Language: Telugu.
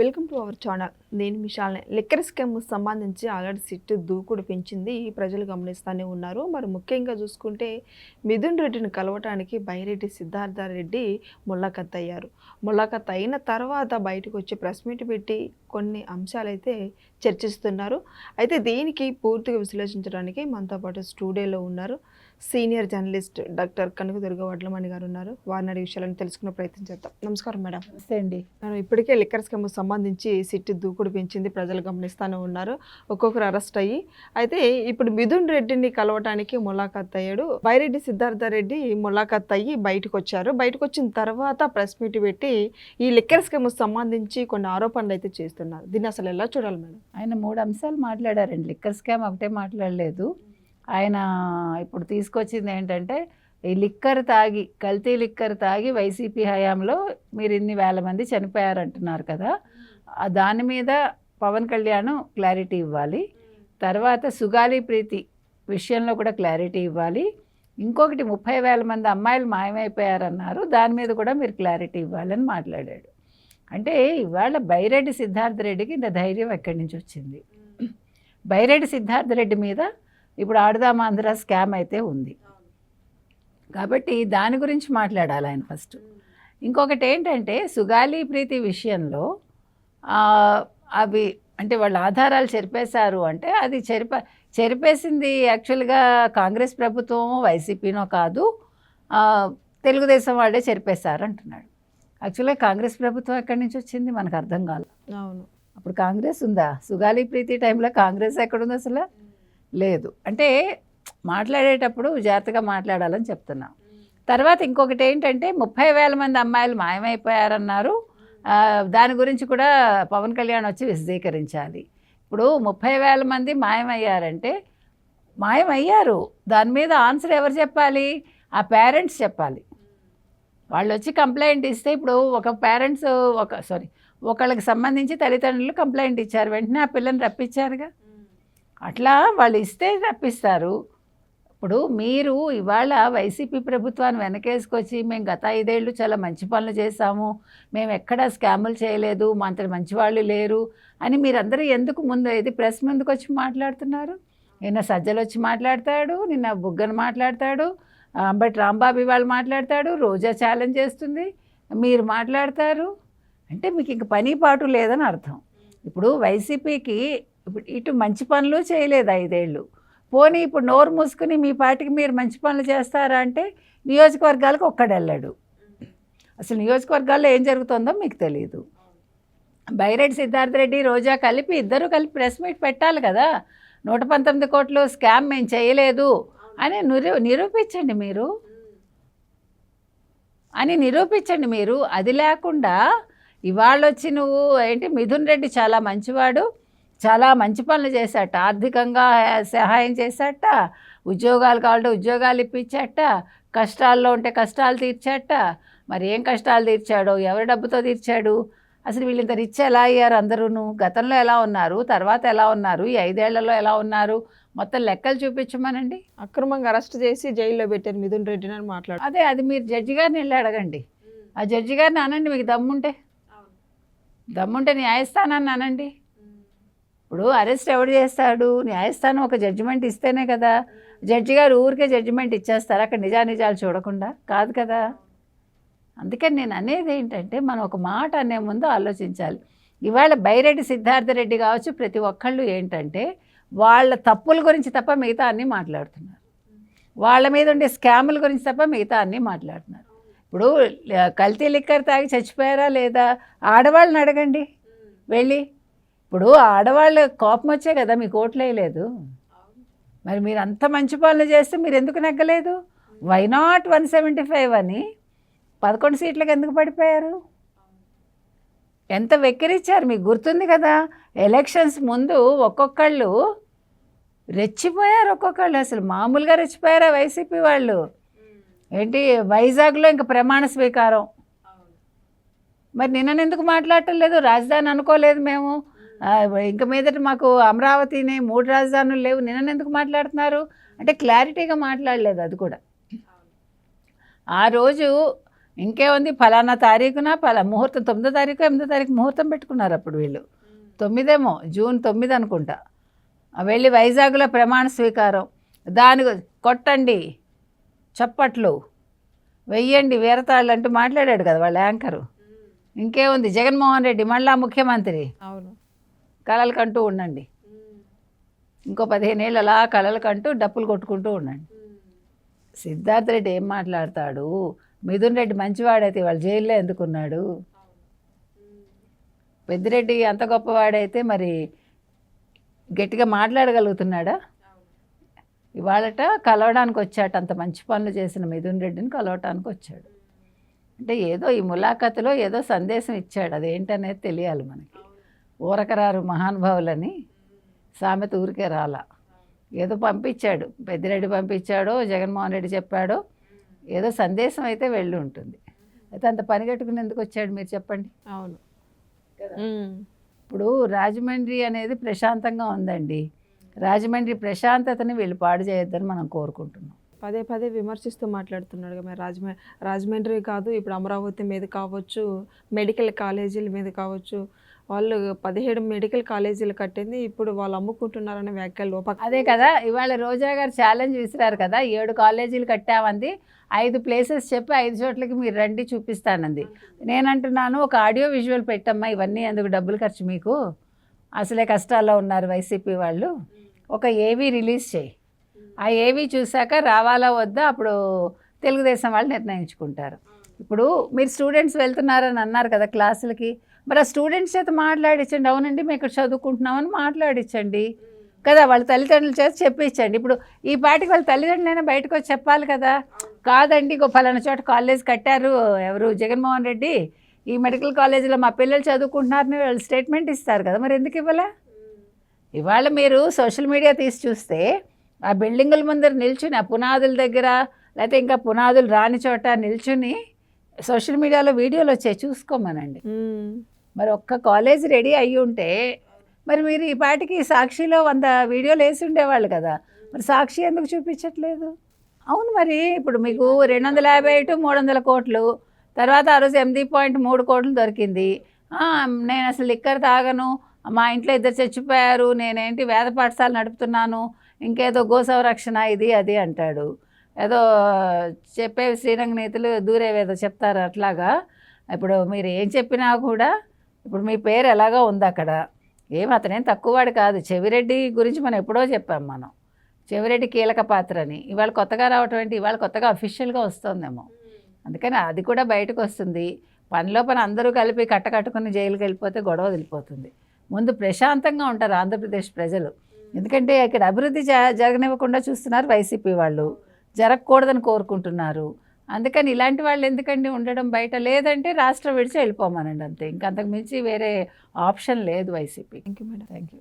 Welcome to our channel. నేను మిషాల్ని లిక్కర్ స్కామ్ సంబంధించి ఆల్రెడీ సిట్ దూకుడు పెంచింది. ప్రజలు గమనిస్తూనే ఉన్నారు. మరి ముఖ్యంగా చూసుకుంటే మిథున్ రెడ్డిని కలవటానికి బైరెడ్డి సిద్ధార్థ రెడ్డి ములాఖత్ అయ్యారు ములాఖత్ అయిన తర్వాత బయటకు వచ్చి ప్రెస్ మీట్ పెట్టి కొన్ని అంశాలైతే చర్చిస్తున్నారు. అయితే దీనికి పూర్తిగా విశ్లేషించడానికి మనతో పాటు స్టూడియోలో ఉన్నారు. Senior journalist doctor Kanakadurga Vadlamani గారు ఉన్నారు. వారిని అడిగే విషయాలను తెలుసుకునే ప్రయత్నం చేద్దాం. నమస్కారం మేడం. నమస్తే అండి. మనం ఇప్పటికే లిక్కర్ స్కామ్ సంబంధించి సిట్ దూకుడు పెంచింది ప్రజలు గమనిస్తూనే ఉన్నారు. ఒక్కొక్కరు అరెస్ట్ అయ్యి అయితే ఇప్పుడు మిథున్ రెడ్డిని కలవటానికి ములాఖత్ అయ్యాడు. బైరెడ్డి సిద్ధార్థ రెడ్డి ములాఖత్ అయ్యి బయటకు వచ్చారు బయటకు వచ్చిన తర్వాత ప్రెస్ మీట్ పెట్టి ఈ లిక్కర్ స్కామ్ సంబంధించి కొన్ని ఆరోపణలు అయితే చేస్తున్నారు. దీన్ని అసలు ఎలా చూడాలి మేడం? ఆయన మూడు అంశాలు మాట్లాడారండి. లిక్కర్ స్కామ్ ఒకటే మాట్లాడలేదు. ఆయన ఇప్పుడు తీసుకొచ్చింది ఏంటంటే ఈ లిక్కర్ తాగి కల్తీ లిక్కర్ తాగి వైసీపీ హయాంలో మీరు ఇన్ని వేల మంది చనిపోయారంటున్నారు కదా. దాని మీద పవన్ కళ్యాణ్ క్లారిటీ ఇవ్వాలి. తర్వాత సుగాలి ప్రీతి విషయంలో కూడా క్లారిటీ ఇవ్వాలి. ఇంకొకటి ముప్పై వేల మంది అమ్మాయిలు మాయమైపోయారన్నారు. దాని మీద కూడా మీరు క్లారిటీ ఇవ్వాలని మాట్లాడాడు. అంటే ఇవాళ బైరెడ్డి సిద్ధార్థ రెడ్డికి ఇంత ధైర్యం ఎక్కడి నుంచి వచ్చింది? బైరెడ్డి సిద్ధార్థ రెడ్డి మీద ఇప్పుడు ఆడదామాంధ్ర స్కామ్ అయితే ఉంది. కాబట్టి దాని గురించి మాట్లాడాలి ఆయన ఫస్ట్. ఇంకొకటి ఏంటంటే సుగాలి ప్రీతి విషయంలో అవి అంటే వాళ్ళ ఆధారాలు చెరిపేశారు అంటే అది చెరిప చెరిపేసింది యాక్చువల్గా కాంగ్రెస్ ప్రభుత్వమో వైసీపీనో కాదు తెలుగుదేశం వాళ్ళే చెరిపేశారు అంటున్నాడు. యాక్చువల్గా కాంగ్రెస్ ప్రభుత్వం ఎక్కడి నుంచి వచ్చింది? మనకు అర్థం కాదు అవును. అప్పుడు కాంగ్రెస్ ఉందా? సుగాలి ప్రీతి టైంలో కాంగ్రెస్ ఎక్కడుంది అసలు? లేదు. అంటే మాట్లాడేటప్పుడు జాగ్రత్తగా మాట్లాడాలని చెప్తున్నాం. తర్వాత ఇంకొకటి ఏంటంటే ముప్పై వేల మంది అమ్మాయిలు మాయమైపోయారన్నారు. దాని గురించి కూడా పవన్ కళ్యాణ్ వచ్చి విశదీకరించాలి. ఇప్పుడు ముప్పై వేల మంది మాయమయ్యారంటే మాయమయ్యారు. దాని మీద ఆన్సర్ ఎవరు చెప్పాలి? ఆ పేరెంట్స్ చెప్పాలి. వాళ్ళు వచ్చి కంప్లైంట్ ఇస్తే ఇప్పుడు ఒక పేరెంట్స్ ఒక సారీ ఒకళ్ళకి సంబంధించి తల్లిదండ్రులు కంప్లైంట్ ఇచ్చారు. వెంటనే ఆ పిల్లని రప్పించారుగా. అట్లా వాళ్ళు ఇస్తే తప్పిస్తారు. ఇప్పుడు మీరు ఇవాళ వైసీపీ ప్రభుత్వాన్ని వెనకేసుకొచ్చి మేము గత ఐదేళ్ళు చాలా మంచి పనులు చేశాము మేము ఎక్కడా స్కాములు చేయలేదు మా అంత మంచి వాళ్ళు లేరు అని మీరందరూ ఎందుకు ముందు ఇది ప్రెస్ ముందుకు వచ్చి మాట్లాడుతున్నారు? నిన్న సజ్జలు వచ్చి మాట్లాడతాడు నిన్న బుగ్గను మాట్లాడతాడు అంబటి రాంబాబు వాళ్ళు మాట్లాడతాడు రోజా ఛాలెంజ్ చేస్తుంది. మీరు మాట్లాడతారు? అంటే మీకు ఇంక పని పాటు లేదని అర్థం. ఇప్పుడు వైసీపీకి ఇప్పుడు ఇటు మంచి పనులు చేయలేదు ఐదేళ్ళు. పోనీ ఇప్పుడు నోరు మూసుకుని మీ పార్టీకి మీరు మంచి పనులు చేస్తారా అంటే నియోజకవర్గాలకు ఒక్కడెళ్ళాడు. అసలు నియోజకవర్గాల్లో ఏం జరుగుతుందో మీకు తెలియదు బైరెడ్డి సిద్ధార్థ రెడ్డి రోజా కలిపి ఇద్దరు కలిపి ప్రెస్ మీట్ పెట్టాలి కదా. నూట పంతొమ్మిది కోట్లు స్కామ్ మేము చేయలేదు అని నిరూ నిరూపించండి మీరు. అని నిరూపించండి మీరు. అది లేకుండా ఇవాళ వచ్చి నువ్వు ఏంటి మిథున్ రెడ్డి చాలా మంచివాడు. చాలా మంచి పనులు చేశాట. ఆర్థికంగా సహాయం చేశాట. ఉద్యోగాలు కావాలంటే ఉద్యోగాలు ఇప్పించాట. కష్టాల్లో ఉంటే కష్టాలు తీర్చాట. మరి ఏం కష్టాలు తీర్చాడో? ఎవరి డబ్బుతో తీర్చాడు? అసలు వీళ్ళు ఇంత రిచ్ ఎలా అయ్యారు అందరూను? గతంలో ఎలా ఉన్నారు? తర్వాత ఎలా ఉన్నారు? ఈ ఐదేళ్ళలో ఎలా ఉన్నారు? మొత్తం లెక్కలు చూపించమనండి. అక్రమంగా అరెస్ట్ చేసి జైల్లో పెట్టారు మిథున్ రెడ్డిని అని మాట్లాడు. అదే అది మీరు జడ్జి గారిని వెళ్ళి అడగండి. ఆ జడ్జి గారిని అనండి మీకు దమ్ముంటే. దమ్ముంటే న్యాయస్థానాన్ని అనండి. ఇప్పుడు అరెస్ట్ ఎవడు చేస్తాడు? న్యాయస్థానం ఒక జడ్జిమెంట్ ఇస్తేనే కదా. జడ్జి గారు ఊరికే జడ్జిమెంట్ ఇచ్చేస్తారు. అక్కడ నిజానిజాలు చూడకుండా. కాదు కదా. అందుకని నేను అనేది ఏంటంటే మనం ఒక మాట అనే ముందు ఆలోచించాలి. ఇవాళ బైరెడ్డి సిద్ధార్థ రెడ్డి కావచ్చు ప్రతి ఒక్కళ్ళు ఏంటంటే వాళ్ళ తప్పుల గురించి తప్ప మిగతా అన్నీ మాట్లాడుతున్నారు. వాళ్ళ మీద ఉండే స్కాముల గురించి తప్ప మిగతా అన్నీ మాట్లాడుతున్నారు. ఇప్పుడు కల్తీ లిక్కర్ తాగి చచ్చిపోయారా లేదా? ఆడవాళ్ళని అడగండి. వెళ్ళి ఇప్పుడు ఆడవాళ్ళు కోపం వచ్చే కదా మీకు ఓట్లేయలేదు మరి మీరు అంత మంచి పనులు చేస్తే మీరు ఎందుకు నెగ్గలేదు? Why not one seventy five అని పదకొండు సీట్లకు ఎందుకు పడిపోయారు? ఎంత వెక్కిరిచ్చారు మీకు గుర్తుంది కదా ఎలక్షన్స్ ముందు ఒక్కొక్కళ్ళు రెచ్చిపోయారు ఒక్కొక్కళ్ళు అసలు మామూలుగా రెచ్చిపోయారా వైసీపీ వాళ్ళు? ఏంటి వైజాగ్లో ఇంకా ప్రమాణ స్వీకారం. మరి నిన్న ఎందుకు మాట్లాడటం లేదు? రాజధాని అనుకోలేదు మేము. ఇంక మీదట మాకు అమరావతిని మూడు రాజధానులు లేవు. నిన్న ఎందుకు మాట్లాడుతున్నారు? అంటే క్లారిటీగా మాట్లాడలేదు అది కూడా. ఆ రోజు ఇంకేముంది? ఫలానా తారీఖున? ఫలా ముహూర్తం తొమ్మిదో తారీఖు ఎనిమిదో తారీఖు ముహూర్తం పెట్టుకున్నారు అప్పుడు వీళ్ళు. తొమ్మిదేమో జూన్ తొమ్మిది అనుకుంటా. వెళ్ళి వైజాగ్లో ప్రమాణ స్వీకారం. దాని కొట్టండి చప్పట్లు వెయ్యండి వీరతాళ్ళు అంటూ మాట్లాడాడు కదా వాళ్ళ యాంకరు. ఇంకేముంది? జగన్మోహన్ రెడ్డి మళ్ళా ముఖ్యమంత్రి. అవును. కలలు కంటూ ఉండండి. ఇంకో పదిహేనేళ్ళు అలా కలలు కంటూ డప్పులు కొట్టుకుంటూ ఉండండి. సిద్ధార్థ రెడ్డి ఏం మాట్లాడతాడు? మిథున్ రెడ్డి మంచివాడైతే వాళ్ళు జైల్లో ఎందుకున్నాడు? పెద్దిరెడ్డి అంత గొప్పవాడైతే మరి గట్టిగా మాట్లాడగలుగుతున్నాడా? ఇవాళట కలవడానికి వచ్చాట అంత మంచి పనులు చేసిన మిథున్ రెడ్డిని కలవటానికి వచ్చాడు. అంటే ఏదో ఈ ములాఖతులో ఏదో సందేశం ఇచ్చాడు అదేంటనేది తెలియాలి మనకి. ఊరకరారు మహానుభావులని సామెత ఊరికే రాలా. ఏదో పంపించాడు పెద్దిరెడ్డి పంపించాడో జగన్మోహన్ రెడ్డి చెప్పాడో ఏదో సందేశం అయితే వెళ్ళి ఉంటుంది. అయితే అంత పని కట్టుకుని ఎందుకు వచ్చాడు మీరు చెప్పండి? అవును. ఇప్పుడు రాజమండ్రి అనేది ప్రశాంతంగా ఉందండి. రాజమండ్రి ప్రశాంతతని వీళ్ళు పాడు చేయొద్దని మనం కోరుకుంటున్నాం. పదే పదే విమర్శిస్తూ మాట్లాడుతున్నాడు కదా రాజమండ్రి రాజమండ్రి కాదు ఇప్పుడు అమరావతి మీద కావచ్చు మెడికల్ కాలేజీల మీద కావచ్చు వాళ్ళు పదిహేడు మెడికల్ కాలేజీలు కట్టింది ఇప్పుడు వాళ్ళు అమ్ముకుంటున్నారనే వ్యాఖ్యలు అదే కదా ఇవాళ రోజా గారు ఛాలెంజ్ విసిరారు కదా ఏడు కాలేజీలు కట్టామంది ఐదు ప్లేసెస్ చెప్పి ఐదు చోట్లకి మీరు రండి చూపిస్తానంది. నేనంటున్నాను ఒక ఆడియో విజువల్ పెట్టమ్మా ఇవన్నీ అందుకు డబ్బులు ఖర్చు మీకు? అసలే కష్టాల్లో ఉన్నారు వైసీపీ వాళ్ళు. ఒక ఏవీ రిలీజ్ చేయి. ఆ ఏవీ చూశాక రావాలా వద్దా అప్పుడు తెలుగుదేశం వాళ్ళు నిర్ణయించుకుంటారు. ఇప్పుడు మీరు స్టూడెంట్స్ వెళ్తున్నారని అన్నారు కదా క్లాసులకి మరి ఆ స్టూడెంట్స్ చేత మాట్లాడించండి అవునండి మేము ఇక్కడ చదువుకుంటున్నామని మాట్లాడించండి కదా వాళ్ళ తల్లిదండ్రుల చేత చెప్పించండి ఇప్పుడు ఈ పాటికి వాళ్ళ తల్లిదండ్రులైనా బయటకు వచ్చి చెప్పాలి కదా. కాదండి ఇంకో ఫలానా చోట కాలేజ్ కట్టారు. ఎవరు? జగన్మోహన్ రెడ్డి. ఈ మెడికల్ కాలేజీలో మా పిల్లలు చదువుకుంటున్నారని వాళ్ళు స్టేట్మెంట్ ఇస్తారు కదా. మరి ఎందుకు ఇవ్వలే? ఇవాళ మీరు సోషల్ మీడియా తీసి చూస్తే ఆ బిల్డింగుల ముందర నిల్చుని ఆ పునాదుల దగ్గర లేకపోతే ఇంకా పునాదులు రాని చోట నిల్చుని సోషల్ మీడియాలో వీడియోలు వచ్చాయి. చూసుకోమనండి. మరి ఒక్క కాలేజ్ రెడీ అయ్యి ఉంటే మరి మీరు ఈ పాటికి సాక్షిలో వంద వీడియోలు వేసి ఉండేవాళ్ళు కదా. మరి సాక్షి ఎందుకు చూపించట్లేదు? అవును మరి ఇప్పుడు మీకు రెండు వందల యాభై టు మూడు వందల కోట్లు తర్వాత ఆ రోజు ఎనిమిది పాయింట్ మూడు కోట్లు దొరికింది. నేను అసలు లిక్కర్ తాగను మా ఇంట్లో ఇద్దరు చచ్చిపోయారు నేనేంటి వేద పాఠశాల నడుపుతున్నాను ఇంకేదో గోసంరక్షణ ఇది అది అంటాడు. ఏదో చెప్పే శ్రీరంగ నీతులు దూరేవేదో చెప్తారు అట్లాగా. ఇప్పుడు మీరు ఏం చెప్పినా కూడా ఇప్పుడు మీ పేరు ఎలాగో ఉంది అక్కడ. ఏం అతనేం తక్కువవాడు కాదు. చెవిరెడ్డి గురించి మనం ఎప్పుడో చెప్పాం మనం. చెవిరెడ్డి కీలక పాత్ర అని ఇవాళ కొత్తగా రావటం ఏంటి? ఇవాళ కొత్తగా అఫీషియల్గా వస్తుందేమో. అందుకని అది కూడా బయటకు వస్తుంది. పనిలో పని అందరూ కలిపి కట్టకట్టుకుని జైలుకి వెళ్ళిపోతే గొడవ వదిలిపోతుంది. ముందు ప్రశాంతంగా ఉంటారు ఆంధ్రప్రదేశ్ ప్రజలు. ఎందుకంటే ఇక్కడ అభివృద్ధి జ- జరగనివ్వకుండా చూస్తున్నారు వైసీపీ వాళ్ళు. జరగకూడదని కోరుకుంటున్నారు. అందుకని ఇలాంటి వాళ్ళు ఎందుకండి ఉండడం బయట? లేదంటే రాష్ట్రం విడిచి వెళ్ళిపోమానండి అంతే. ఇంకంతకు మించి వేరే ఆప్షన్ లేదు YCP. Thank you madam thank you